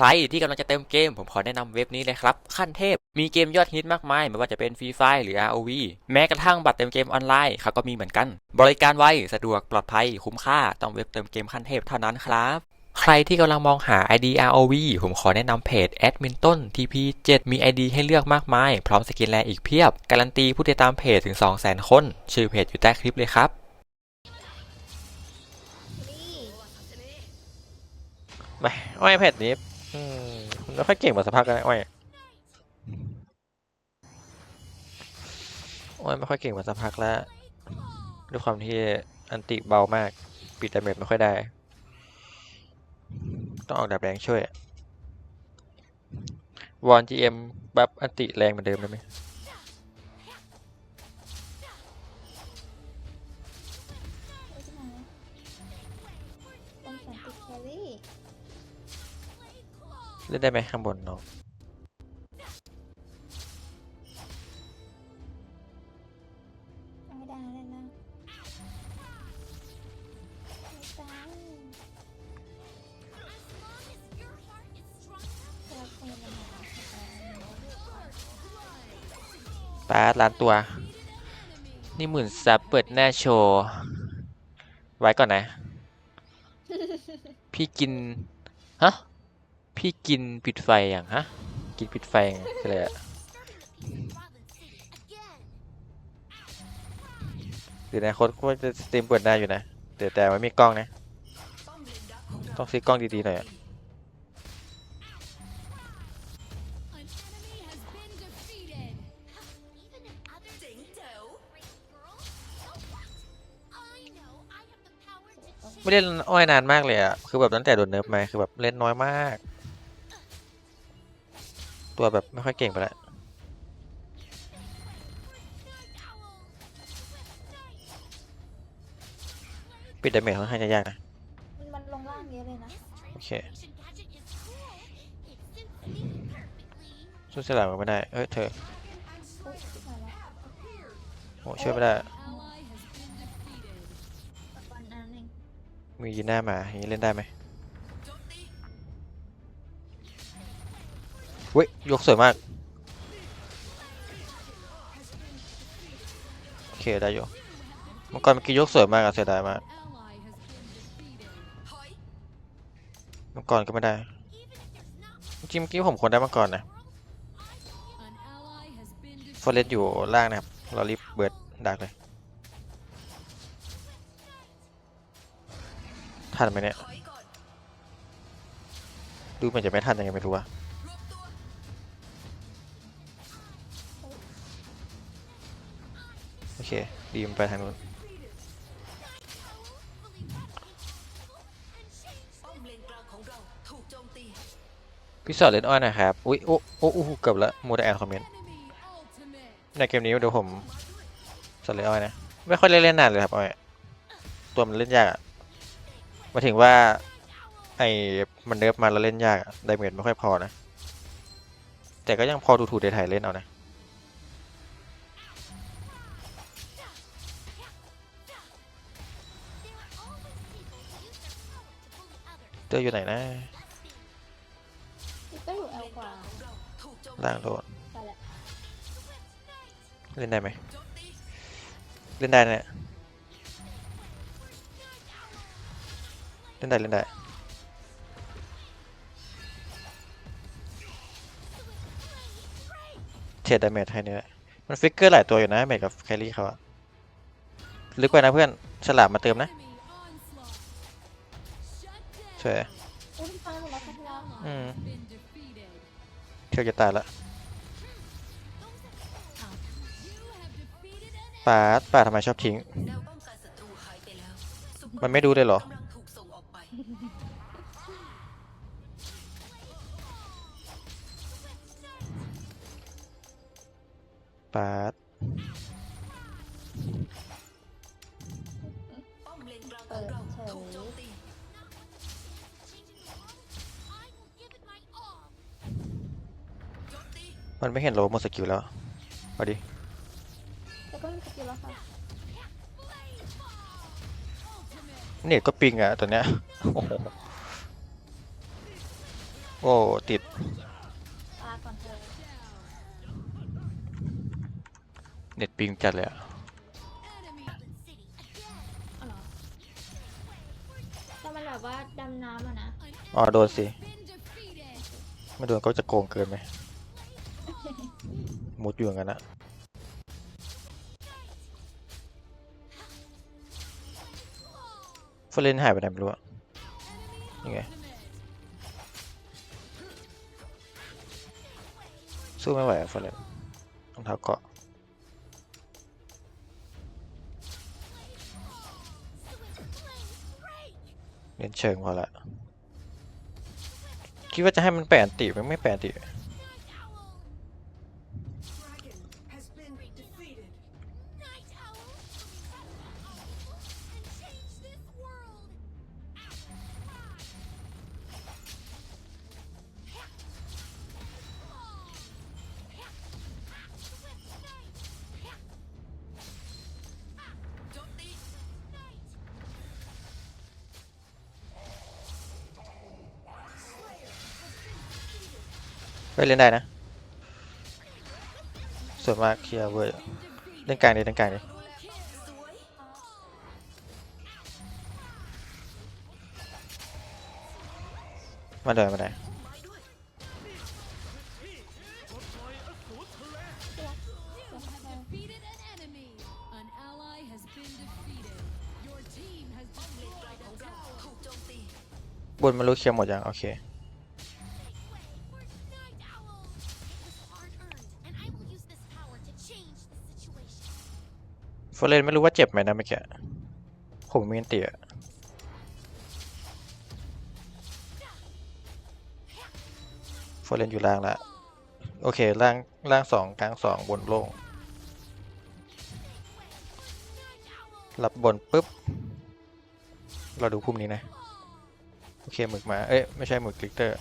ใครที่กำลังจะเติมเกม ผมขอแนะนำเว็บนี้เลยครับ ขั้นเทพ มีเกมยอดฮิตมากมาย ไม่ว่าจะเป็นฟรีไฟหรือ ROV แม้กระทั่งบัตรเติมเกมออนไลน์เขาก็มีเหมือนกัน บริการไวสะดวกปลอดภัยคุ้มค่าต้องเว็บเติมเกมขั้นเทพเท่านั้นครับใครที่กำลังมองหา ID ROV ผมขอแนะนำเพจแอดมินต้น TP7 มี ID ให้เลือกมากมาย พร้อมสกินแลอีกเพียบ การันตีผู้ติดตามเพจถึง 200,000 คน ชื่อเพจอยู่ใต้คลิปเลยครับไม่อ้อยแพดนี้ อืมแล้วค่อยเก่งมาสักพกันนะอ้อยอ้อยไม่ค่อยเก่งมาสักพักแล้ว ด้วยความที่อันติเบามาก ปิดดาเมจไม่ค่อยได้ ต้องออกดาบแรงช่วย วอนจีเอ็มบัฟอันติแรงเหมือนเดิมได้ไหม เล่นได้ไหมข้างบนน้องไม่ได้เลยนะไม่ตายเราควรจะมาปาดล้านตัว นี่หมื่นซับเปิดหน้าโชว์ ไว้ก่อนนะ พี่กิน ฮะ พี่กินปิดไฟอย่างฮะ กินปิดไฟอย่างคืออะไรอะเดี๋ยวนะโค้ดก็จะสตรีมเปิดหน้อยู่นะเดี๋ยวแต่ไม่มีกล้องนะ ต้องซื้อกล้องดีๆหน่อยอะไม่เล่นอ้อยนานมากเลยอะคือแบบตั้งแต่โดนเนิร์ฟมาคือแบบเล่นน้อยมาก ตัวแบบไม่ค่อยเก่งไปแล้วปิดดาเมจค่อนข้างจะยากนะ มันมันลงล่างเยอะเลยนะ โอเคสู้สลามก็ไม่ได้ เอ้ยเธออุ๊ยมาแล้วโอ้ช่วยไม่ได้วันนั้นเองมียีน่ามาอย่างนี้เล่นได้ไหม ว้ยยกสวยมาก โอเคได้อยู่มังกรเมื่อกี้ยกสวยมากอะเสียดายมากมังกรก็ไม่ได้จริงเมื่อกี้ผมควรได้มังกรนะฟอเรสอยู่ล่างนะครับ เรารีบเบิดดักเลย ทันไหมเนี่ย ดูเหมือนจะไม่ทันยังไงไม่รู้อะ เค ดีมนไปทางนู้นพี่สอนเล่นอ้อยนะครับ อุ๊ยโอ้โอ้เกือบละมูดแอนคอมเมนต์ในเกมนี้เดี๋ยวผมสอนเล่นอ้อยนะ ไม่ค่อยเล่นนานเลยครับอ้อยตัวมันเล่นยากอะมาถึงว่า ไอ้มันเนิร์ฟมาแล้วเล่นยากไดเมจไม่ค่อยพอนะ แต่ก็ยังพอถูๆไถ่ายๆเล่นเอานะ เจออยู่ไหนนะพี่ก็อยู่เอลกว่าล่างโดนไปแหละเล่นได้ไหมเล่นได้นะเนี่ยเล่นได้เล่นได้เทรดดาเมจให้เนี่ยมันฟิกเกอร์หลายตัวอยู่นะเมจกับแครี่เขาอะลึกไปนะเพื่อนฉลามมาเติมนะเฉยอุ้ยตายหมดแล้วครับแล้วอืมเที่ยวจะตายละปาดปาดทำไมชอบทิ้งมันไม่ดูเลยเหรอปาด มันไม่เห็นโลหมดสกิลแล้วเอาดิแต่ก็มีสกิลแล้วค่ะเน็ตก็ปิงอะตัวเนี้ย โอ้โหโอ้ติดตาก่อนเธอเน็ตปิงจัดเลยอะอ๋อเหรอแต่มันแบบว่าดำน้ำอะนะ อ๋อโดนสิ ไม่โดนก็จะโกงเกินไหม มุดอยู่อย่างนั้นอะเฟรนหายไปไหนไม่รู้อะยังไงสู้ไม่ไหวอะเฟรนรองเท้าเกาะเล่นเชิงพอละคิดว่าจะให้มันแปลนติมันไม่แปลนติ ไปเล่นได้นะส่วนมากเคลียร์เวอร์เล่นกลางดิเล่นกลางดิมาเดินมาได้บนมันรู้เคลียร์หมดยังโอเค เฟรนไม่รู้ว่าเจ็บไหมนะเมื่อกี้ผมมีนเตียเฟรนอยู่ล่างละโอเคล่างล่างสองกลางสองบนโล่งรับบนปุ๊บ เราดูพุ่มนี้นะ โอเคหมึกมา เอ้ย ไม่ใช่หมึกกลิกเตอร์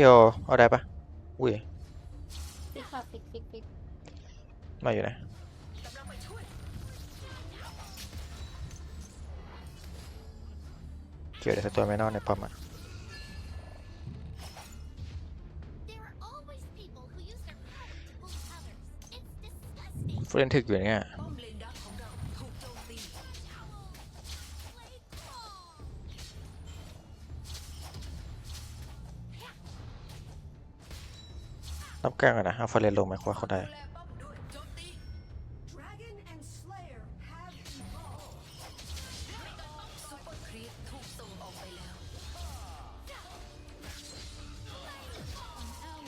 เทียวเอาได้ปะอุ้ยฟิกค่ะฟิกฟิกฟิกมาอยู่นะเกี่ยวเดี๋ยวสักตัวไม่นอนในป้อมอะ There are always people who use their power to bully others. It's disgusting. เฟรนถึกอยู่เนี่ย รับกลางก่อนนะเอาเรนลงไหมว่าเขาได้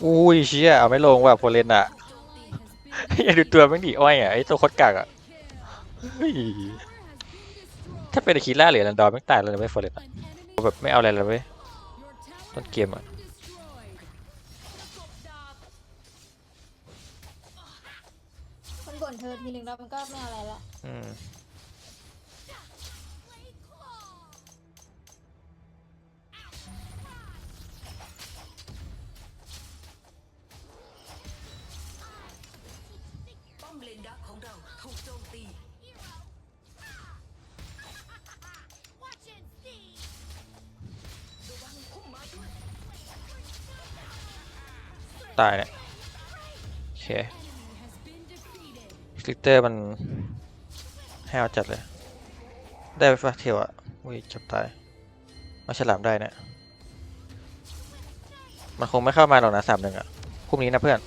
อุ้ยเชี่ยเอาไม่ลงว่ะโฟเรนอะอย่าดูตัวแม่งดิอ้อยอะไอตัวคตรกากอะถ้าเป็นไอคีล่าหรือแรนดอมแม่งตายเลยนะเว้ยโฟเรนอะแบบไม่เอาอะไรเลยเว้ยต้นเกมอะ เธอทีนึงแล้วมันก็ไม่เอาอะไรละอืม Play claw. ป้อมเลนดักของเราถูกโจมตี Watch and see. ระวังพุ่มไม้ด้วย ตายเนี่ยโอเค ลิกเตอร์มันให้เอาจัดเลย ได้ไปปะเทียวอะอุ้ยจับตายเอาฉลามได้เนี่ยมันคงไม่เข้ามาหรอกนะสามหนึ่งอะพรุ่นี้นะเพื่อน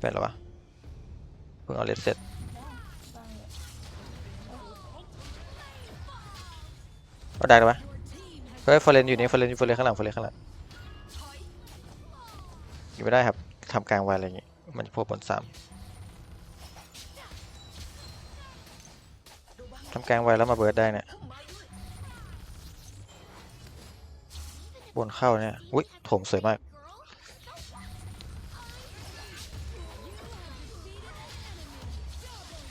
เป็นหรอวะเพิ่งเอาเลสเสร็จเอาได้หรอวะเฮ้ยฟอร์เรนอยู่นี่ฟอร์เรนอยู่ฟอร์เรนข้างหลังฟอร์เรนข้างหลังอยู่ไม่ได้ครับทำกลางวายอะไรอย่างงี้ มันจะพวกบนสามทำกลางไวแล้วมาเบิร์ดได้เนี่ย บนเข้าเนี่ย อุ้ยโถมสวยมาก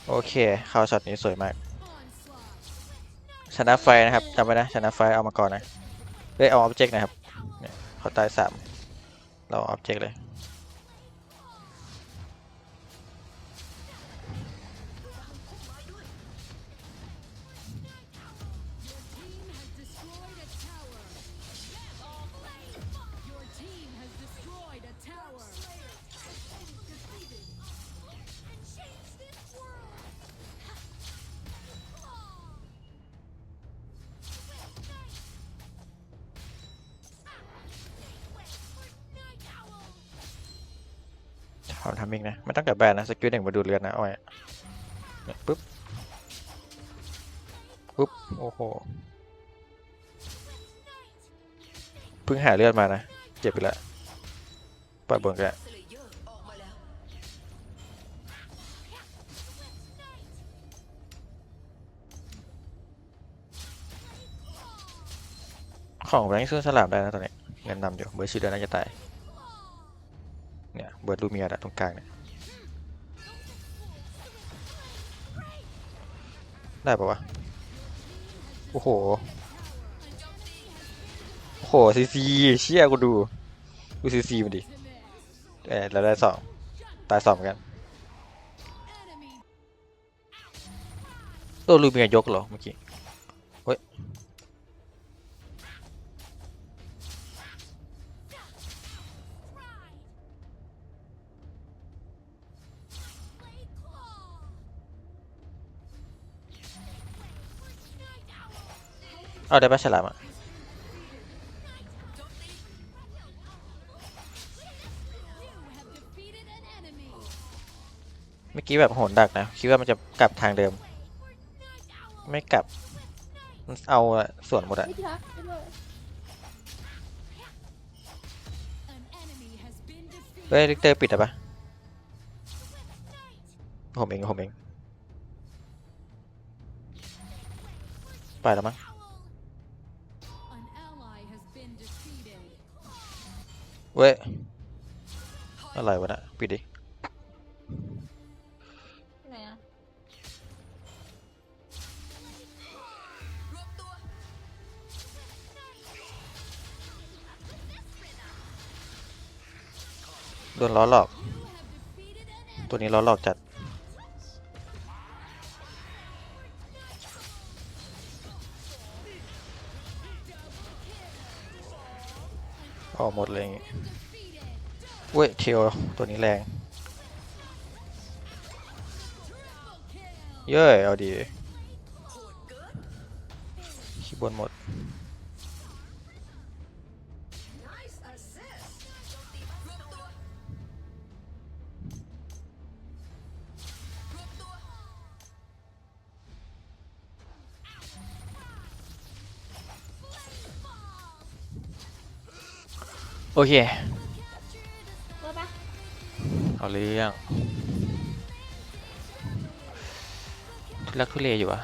โอเค เข้าช็อตนี้สวยมาก ชนะไฟนะครับจำไว้นะ ชนะไฟเอามาก่อนนะเฮ้ยเอาออบเจกต์นะครับเนี่ยเขาตายสามเราออบเจกต์เลย ควาทำมิงนะไม่ต้องกลับแบนนะสกิลหนึ่งมาดูเรือนนะอ้อยปุ๊บปุ๊บโอ้โหเพิ่งหาเลือดมานะเจ็บไปแล้วปล่อยบนกันสเลเยอร์ออกมาแล้วของแบงค์สู้สลามได้นะตอนนี้เงินนำอยู่เบอร์ชิเดอร์น่าจะตาย เบิร์ดลูเมียอะตรงกลางเนี่ยได้ปะวะ โอ้โห โอ้โหซีซีเชี่ยกูดู ดูซีซีมันดิ เออเราได้สองตายสองเหมือนกัน Enemy ตัวลูเมียยกเหรอเมื่อกี้ เฮ้ย เอาได้ปะฉลามอะเมื่อกี้แบบโหนดักนะ คิดว่ามันจะกลับทางเดิม ไม่กลับ มันเอาส่วนหมดอะเลย An enemy has been defeated. เฮ้ยลิกเตอร์ปิดอะปะผมเองผมเอง ไปแล้วมั้ง เว้ย อะไรวะน่ะปิดดิไหนอะรวมตัวโดนล้อหลอก You have defeated an enemy. ตัวนี้ล้อหลอกจัด พอหมดเลยอย่างงี้เว้ยเทลตัวนี้แรง เย้ยเอาดีขี้บนหมด โอเคเบอร์ปะเอาเรื่องทุลักทุเลอยู่อะ